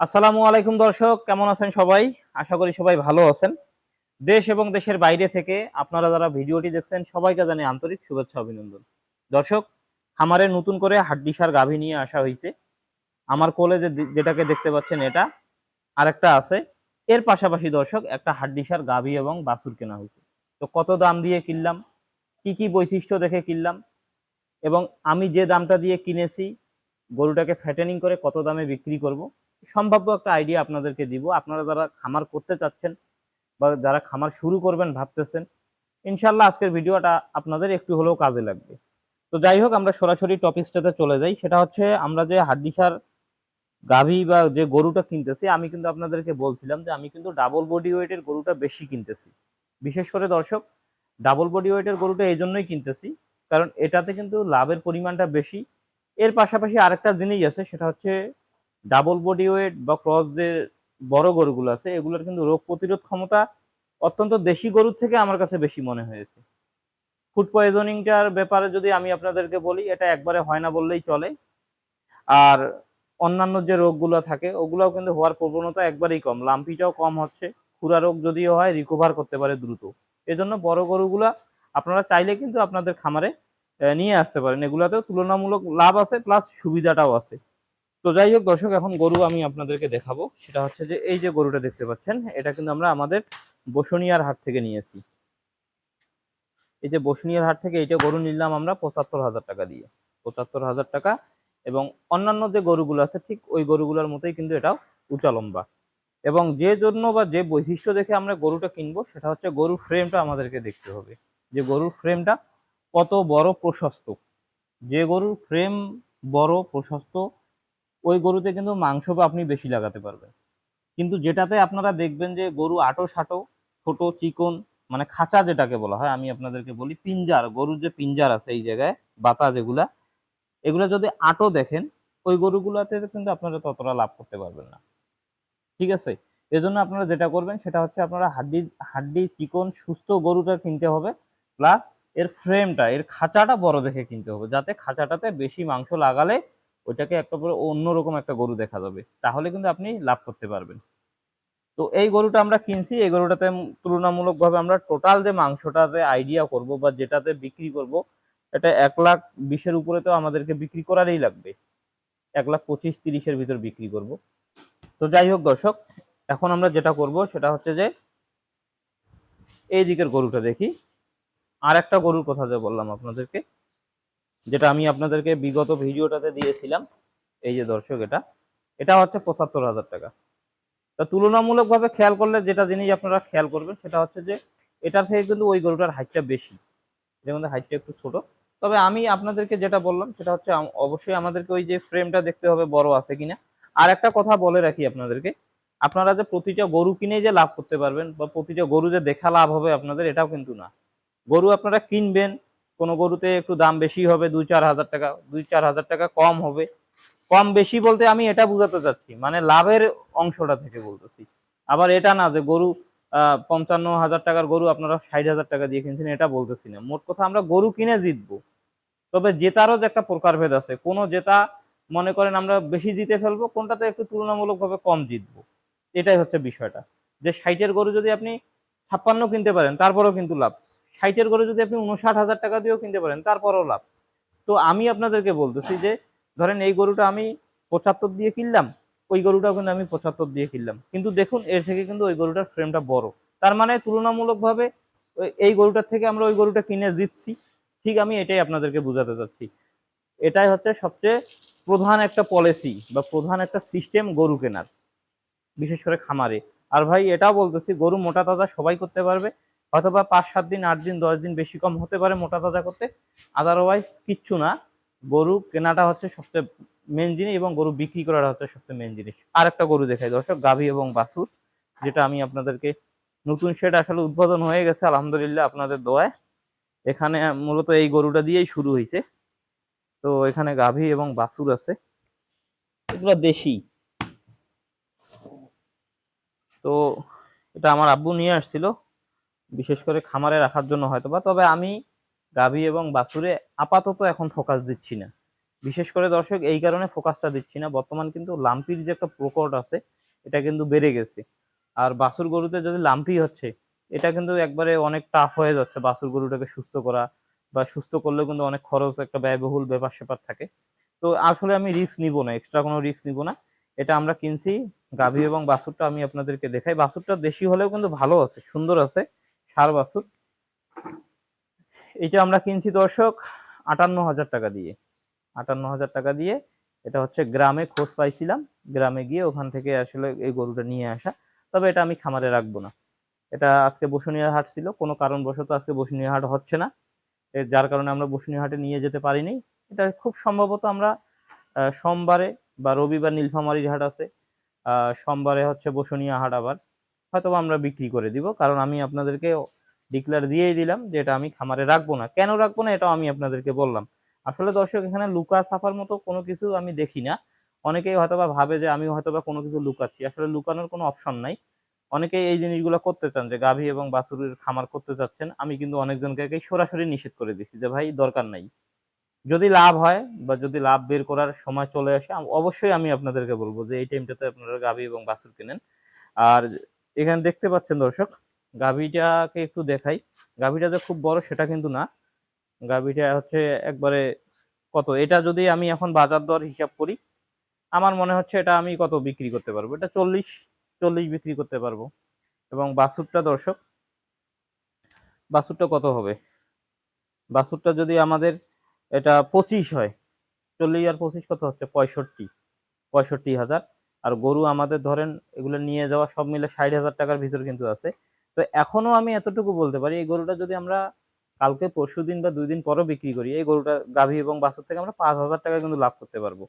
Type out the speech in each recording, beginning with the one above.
আসসালামু আলাইকুম দর্শক, কেমন আছেন সবাই? আশা করি সবাই ভালো আছেন। দেশ এবং দেশের বাইরে থেকে আপনারা যারা ভিডিওটি দেখছেন, সবাইকে জানাই আন্তরিক শুভেচ্ছা, অভিনন্দন। দর্শক, খামারে নতুন করে হাড্ডিসার গাভী নিয়ে আসা হয়েছে। আমার কোলে যে যেটাকে দেখতে পাচ্ছেন এটা, আরেকটা আছে। এর পাশাপাশি দর্শক, একটা হাড্ডিসার গাভী এবং বাছুর কেনা হয়েছে। তো কত দাম দিয়ে কিনলাম? কি কি বৈশিষ্ট্য দেখে কিনলাম? এবং আমি যে দামটা দিয়ে কিনেছি, গরুটাকে ফ্যাটেনিং করে কত দামে বিক্রি করব? সম্ভাব্য একটা আইডিয়া আপনাদেরকে দিব। আপনারা যারা খামার করতে চাচ্ছেন বা যারা খামার শুরু করবেন ভাবতেছেন ইনশাল্লাহ আজকের ভিডিওটা আপনাদের একটু হলেও কাজে লাগবে। তো যাই হোক, আমরা সরাসরি টপিকসটাতে চলে যাই। সেটা হচ্ছে আমরা যে হাড্ডিসার গাভী বা যে গরুটা কিনতেছি, আমি কিন্তু আপনাদেরকে বলছিলাম যে আমি কিন্তু ডাবল বডি ওয়েটের গরুটা বেশি কিনতেছি। বিশেষ করে দর্শক ডাবল বডি ওয়েটের গরুটা এই জন্যই কিনতেছি, কারণ এটাতে কিন্তু লাভের পরিমাণটা বেশি। এর পাশাপাশি আরেকটা জিনিস আছে, সেটা হচ্ছে ডাবল বডি ওয়েট বা ক্রস যে বড় গরুগুলো আছে, এগুলোর কিন্তু রোগ প্রতিরোধ ক্ষমতা অত্যন্ত দেশি গরুর থেকে আমার কাছে বেশি মনে হয়েছে। ফুড পয়জনিংটার ব্যাপারে যদি আমি আপনাদেরকে বলি, এটা একবারে হয় না বললেই চলে। আর অন্যান্য যে রোগগুলো থাকে, ওগুলোও কিন্তু হওয়ার প্রবণতা একবারেই কম। লাম্পিটাও কম হচ্ছে। খুরা রোগ যদিও হয় রিকভার করতে পারে দ্রুত। এজন্য বড় গরুগুলা আপনারা চাইলে কিন্তু আপনাদের খামারে নিয়ে আসতে পারেন। এগুলাতেও তুলনামূলক লাভ আছে প্লাস সুবিধাটাও আছে। তো যাই হোক, দর্শক, এখন গরু আমি আপনাদেরকে দেখাবো। সেটা হচ্ছে যে, এই যে গরুটা দেখতে পাচ্ছেন, এটা কিন্তু আমরা আমাদের বসুনিয়ার হাট থেকে নিয়েছি। এই যে বসুনিয়ার হাট থেকে এইটা গরু নিলাম আমরা পঁচাত্তর হাজার টাকা দিয়ে। পঁচাত্তর হাজার টাকা এবং অন্যান্য যে গরুগুলো আছে, ঠিক ওই গরুগুলোর মতোই কিন্তু এটাও উঁচা লম্বা। এবং যে জন্য বা যে বৈশিষ্ট্য দেখে আমরা গরুটা কিনবো, সেটা হচ্ছে গরুর ফ্রেমটা আমাদেরকে দেখতে হবে। যে গরুর ফ্রেমটা কত বড় প্রশস্ত। যে গরুর ফ্রেম বড়, প্রশস্ত ওই গরুতে কিন্তু মাংস আপনি বেশি লাগাতে পারবেন। কিন্তু যেটাতে আপনারা দেখবেন যে গরু আটো সাটো, ছোট, চিকন মানে খাঁচা যেটাকে বলা হয়, আমি আপনাদেরকে বলি পিঞ্জার, গরুর যে পিঞ্জার আছে এই জায়গায়, বাতা যেগুলা, এগুলা যদি আটো দেখেন, ওই গরুগুলাতে কিন্তু আপনারা ততটা লাভ করতে পারবেন না। ঠিক আছে? এজন্য আপনারা যেটা করবেন, সেটা হচ্ছে আপনারা হাড্ডি হাড্ডি, চিকন, সুস্থ গরুটা কিনতে হবে। প্লাস এর ফ্রেমটা এর খাঁচাটা বড় দেখে কিনতে হবে, যাতে খাঁচাটাতে বেশি মাংস লাগালে ওইটাকে একটা পুরো অন্যরকম একটা গরু দেখা যাবে। তাহলে কিন্তু আপনি লাভ করতে পারবেন। তো এই গরুটা আমরা কিনছি, এই গরুটাতে তুলনামূলকভাবে আমরা টোটাল যে মাংসটাতে আইডিয়া করব বা যেটাতে বিক্রি করব, এটা এক লাখ বিশের উপরে তো আমাদেরকে বিক্রি করারই লাগবে। এক লাখ পঁচিশ তিরিশের ভিতর বিক্রি করব। তো যাই হোক দর্শক, এখন আমরা যেটা করব সেটা হচ্ছে যে এই দিকের গরুটা দেখি। আর একটা গরুর কথা যে বললাম আপনাদেরকে। যেটা আমি আপনাদেরকে বিগত ভিডিওটাতে দিয়েছিলাম। এই যে দর্শক এটা এটা হচ্ছে পঁচাত্তর হাজার টাকা। তা তুলনামূলকভাবে খেয়াল করলে যেটা জিনিস আপনারা খেয়াল করবেন সেটা হচ্ছে যে এটার থেকে কিন্তু ওই গরুটার হাইটটা বেশি। এটার মধ্যে হাইটটা একটু ছোট। তবে আমি আপনাদেরকে যেটা বললাম সেটা হচ্ছে অবশ্যই আমাদেরকে ওই যে ফ্রেমটা দেখতে হবে বড় আছে কিনা। আর একটা কথা বলে রাখি আপনাদেরকে, আপনারা যে প্রতিটা গরু কিনে যে লাভ করতে পারবেন বা প্রতিটা গরু যে দেখা লাভ হবে আপনাদের এটাও কিন্তু না। গরু আপনারা কিনবেন কোনো গরুতে একটু দাম বেশি হবে দুই চার হাজার টাকা, দুই চার হাজার টাকা কম হবে। কম বেশি বলতে আমি এটা বুঝাতে চাচ্ছি মানে লাভের অংশটা থেকে বলতেছি। আবার এটা না যে গরু পঞ্চান্ন হাজার টাকার গরু আপনারা ষাট হাজার টাকা দিয়ে কিনছেন, এটা বলতেছি না। মোট কথা আমরা গরু কিনে জিতবো। তবে জেতারও যে একটা প্রকারভেদ আছে, কোনো জেতা মনে করেন আমরা বেশি জিতে ফেলব, কোনটাতে একটু তুলনামূলকভাবে কম জিতবো। এটাই হচ্ছে বিষয়টা। যে ষাটের গরু যদি আপনি ছাপ্পান্ন কিনতে পারেন, তারপরেও কিন্তু লাভ। ষাটের গরু যদি আপনি উনষাট হাজার টাকা দিয়েও কিনতে পারেন, তারপরও লাভ। তো আমি আপনাদেরকে বলতেছি যে, ধরেন এই গরুটা আমি পঁচাত্তর দিয়ে কিনলাম, ওই গরুটাও কিন্তু আমি পঁচাত্তর দিয়ে কিনলাম। কিন্তু দেখুন, এর থেকে কিন্তু ওই গরুটার ফ্রেমটা বড়। তার মানে তুলনামূলকভাবে এই গরুটার থেকে আমরা ওই গরুটা কিনে জিতছি। ঠিক আমি এটাই আপনাদেরকে বোঝাতে চাচ্ছি। এটাই হচ্ছে সবচেয়ে প্রধান একটা পলিসি বা প্রধান একটা সিস্টেম গরু কেনার, বিশেষ করে খামারে। আর ভাই, এটাও বলতেছি, গরু মোটা তাজা সবাই করতে পারবে। হয়তোবা পাঁচ, সাত দিন, আট দিন, দশ দিন বেশি কম হতে পারে মোটা তাজা করতে। আদারওয়াইজ কিচ্ছু না। গরু কেনাটা হচ্ছে সবচেয়ে মেন জিনিস এবং গরু বিক্রি করাটা হচ্ছে সবচেয়ে মেন জিনিস। আর একটা গরু দেখাই দর্শক, গাভী এবং বাছুর, যেটা আমি আপনাদেরকে নতুন শেড আসলে উদ্বোধন হয়ে গেছে, আলহামদুলিল্লাহ আপনাদের দোয়ায়। এখানে মূলত এই গরুটা দিয়েই শুরু হয়েছে। তো এখানে গাভী এবং বাছুর আছে। এগুলো দেশি। তো এটা আমার আব্বু নিয়ে আসছিল। বিশেষ করে খামারে রাখার জন্য হয়তো বা তবে আমি গাভী এবং বাছুরে আপাতত এখন ফোকাস দিচ্ছি না। বিশেষ করে দর্শক, এই কারণে ফোকাসটা দিচ্ছি না। বর্তমান কিন্তু লাম্পির যে একটা প্রকট আছে, এটা কিন্তু বেড়ে গেছে। আর বাছুর গরুতে যদি লাম্পি হচ্ছে, এটা কিন্তু একবারে অনেক টাফ হয়ে যাচ্ছে বাছুর গরুটাকে সুস্থ করা বা সুস্থ করলেও কিন্তু অনেক খরচ, একটা ব্যয়বহুল ব্যাপার স্যাপার থাকে। তো আসলে আমি রিস্ক নিব না এক্সট্রা কোনো রিস্ক নিব না। এটা আমরা কিনছি, গাভী এবং বাছুরটা আমি আপনাদেরকে দেখাই। বাছুরটা দেশি হলেও কিন্তু ভালো আছে, সুন্দর আছে। সার বাছুর। এটা আমরা কিনছি দর্শক আটান্ন হাজার টাকা দিয়ে। আটান্ন হাজার টাকা দিয়ে এটা হচ্ছে গ্রামে খোঁজ পাইছিলাম। গ্রামে গিয়ে ওখান থেকে আসলে এই গরুটা নিয়ে আসা। তবে এটা আমি খামারে রাখব না। এটা আজকে বসুনিয়া হাট ছিল। কোনো কারণবশত আজকে বসুনিয়া হাট হচ্ছে না। যার কারণে আমরা বসুনিয়া হাটে নিয়ে যেতে পারিনি। এটা খুব সম্ভবত আমরা সোমবারে বা রবিবার নীলফামারীর হাট আছে। সোমবারে হচ্ছে বসুনিয়া হাট আবার। হয়তো আমরা বিক্রি করে দিব, কারণ আমি আপনাদেরকে ডিক্লেয়ার দিয়েই দিলাম যে এটা আমি খামারে রাখব না। কেন রাখব না এটাও আমি আপনাদেরকে বললাম। আসলে দর্শক, এখানে লুকা ছাপার মতো কোনো কিছু আমি দেখি না। অনেকেই হয়তোবা ভাবে যে আমি হয়তোবা কোনো কিছু লুকাচ্ছি। আসলে লুকানোর কোনো অপশন নাই। অনেকেই এই জিনিসগুলো করতে চান যে গাভী এবং বাছুরের খামার করতে চাচ্ছেন। আমি কিন্তু অনেকজনকে সরাসরি নিষেধ করে দিচ্ছি যে, ভাই, দরকার নাই। যদি লাভ হয় বা যদি লাভ বের করার সময় চলে আসে, অবশ্যই আমি আপনাদেরকে বলব যে, এই টাইমটাতে আপনারা গাভী এবং বাছুর কেনেন। আর এখানে দেখতে পাচ্ছেন দর্শক, গাভীটাকে একটু দেখাই। গাভীটা যে খুব বড় সেটা কিন্তু না। গাভীটা হচ্ছে একবারে কত? এটা যদি আমি এখন বাজার দর হিসাব করি, আমার মনে হচ্ছে এটা আমি কত বিক্রি করতে পারব? এটা চল্লিশ চল্লিশ বিক্রি করতে পারব। এবং বাসুরটা দর্শক বাসুরটা কত হবে? বাসুরটা যদি আমাদের এটা পঁচিশ হয়, চল্লিশ আর পঁচিশ কত হচ্ছে? পঁয়ষট্টি পঁয়ষট্টি হাজার। আর গরু আমাদের ধরেন এগুলো নিয়ে যাওয়া সব মিলে ষাট হাজার টাকার ভিতর কিন্তু আছে। তো এখনও আমি এতটুকু বলতে পারি, এই গরুটা যদি আমরা কালকে, পরশু দিন বা দুই দিন পরও বিক্রি করি, এই গরুটা গাভী এবং বাছুর থেকে আমরা পাঁচ হাজার টাকা কিন্তু লাভ করতে পারব।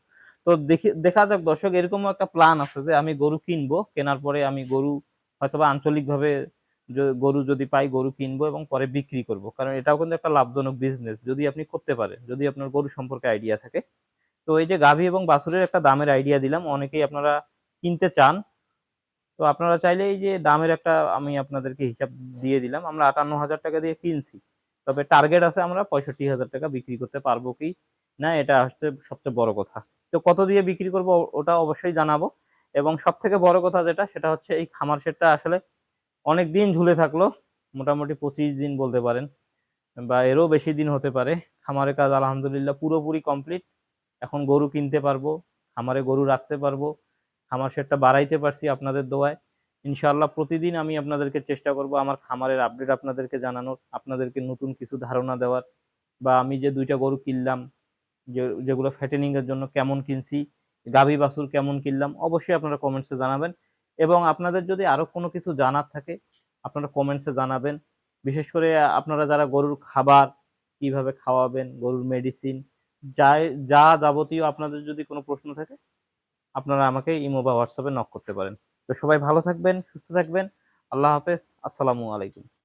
তো দেখি, দেখা যাক দর্শক এরকম একটা প্ল্যান আছে যে আমি গরু কিনবো, কেনার পরে আমি গরু হয়তোবা আঞ্চলিকভাবে গরু যদি পাই গরু কিনবো এবং পরে বিক্রি করব। কারণ এটাও কিন্তু একটা লাভজনক বিজনেস যদি আপনি করতে পারেন, যদি আপনার গরু সম্পর্কে আইডিয়া থাকে। তো এই যে গাভী এবং বাছুরের একটা দামের আইডিয়া দিলাম, অনেকেই আপনারা কিনতে চান। তো আপনারা চাইলে এই যে দামের একটা আমি আপনাদেরকে হিসাব দিয়ে দিলাম, আমরা আটান্ন হাজার টাকা দিয়ে কিনছি। তবে টার্গেট আছে আমরা পঁয়ষট্টি হাজার টাকা বিক্রি করতে পারব কি না, এটা হচ্ছে সবচেয়ে বড় কথা। তো কত দিয়ে বিক্রি করব ওটা অবশ্যই জানাব। এবং সব থেকে বড় কথা যেটা, সেটা হচ্ছে এই খামার সেটটা আসলে অনেক দিন ঝুলে থাকল, মোটামুটি পঁচিশ দিন বলতে পারেন, বা এরও বেশি দিন হতে পারে। খামারের কাজ আলহামদুলিল্লাহ পুরোপুরি কমপ্লিট এখন গরু কিনতে পারব, খামারে গরু রাখতে পারব, খামার শেডটা বাড়াইতে পারছি আপনাদের দোয়ায়। ইনশাআল্লাহ প্রতিদিন আমি আপনাদেরকে চেষ্টা করব আমার খামারের আপডেট আপনাদেরকে জানানোর, আপনাদেরকে নতুন কিছু ধারণা দেওয়ার বা আমি যে দুইটা গরু কিনলাম, যে, যেগুলো ফ্যাটেনিংয়ের জন্য কেমন কিনছি, গাভী বাছুর কেমন কিনলাম, অবশ্যই আপনারা কমেন্টসে জানাবেন। এবং আপনাদের যদি আরও কোনো কিছু জানার থাকে, আপনারা কমেন্টসে জানাবেন। বিশেষ করে আপনারা যারা গরুর খাবার কীভাবে খাওয়াবেন, গরুর মেডিসিন যা যা যাবতীয় আপনাদের যদি কোনো প্রশ্ন থাকে, আপনারা আমাকে ইমো বা হোয়াটসঅ্যাপে নক করতে পারেন। তো সবাই ভালো থাকবেন, সুস্থ থাকবেন। আল্লাহ হাফেজ। আসসালামু আলাইকুম।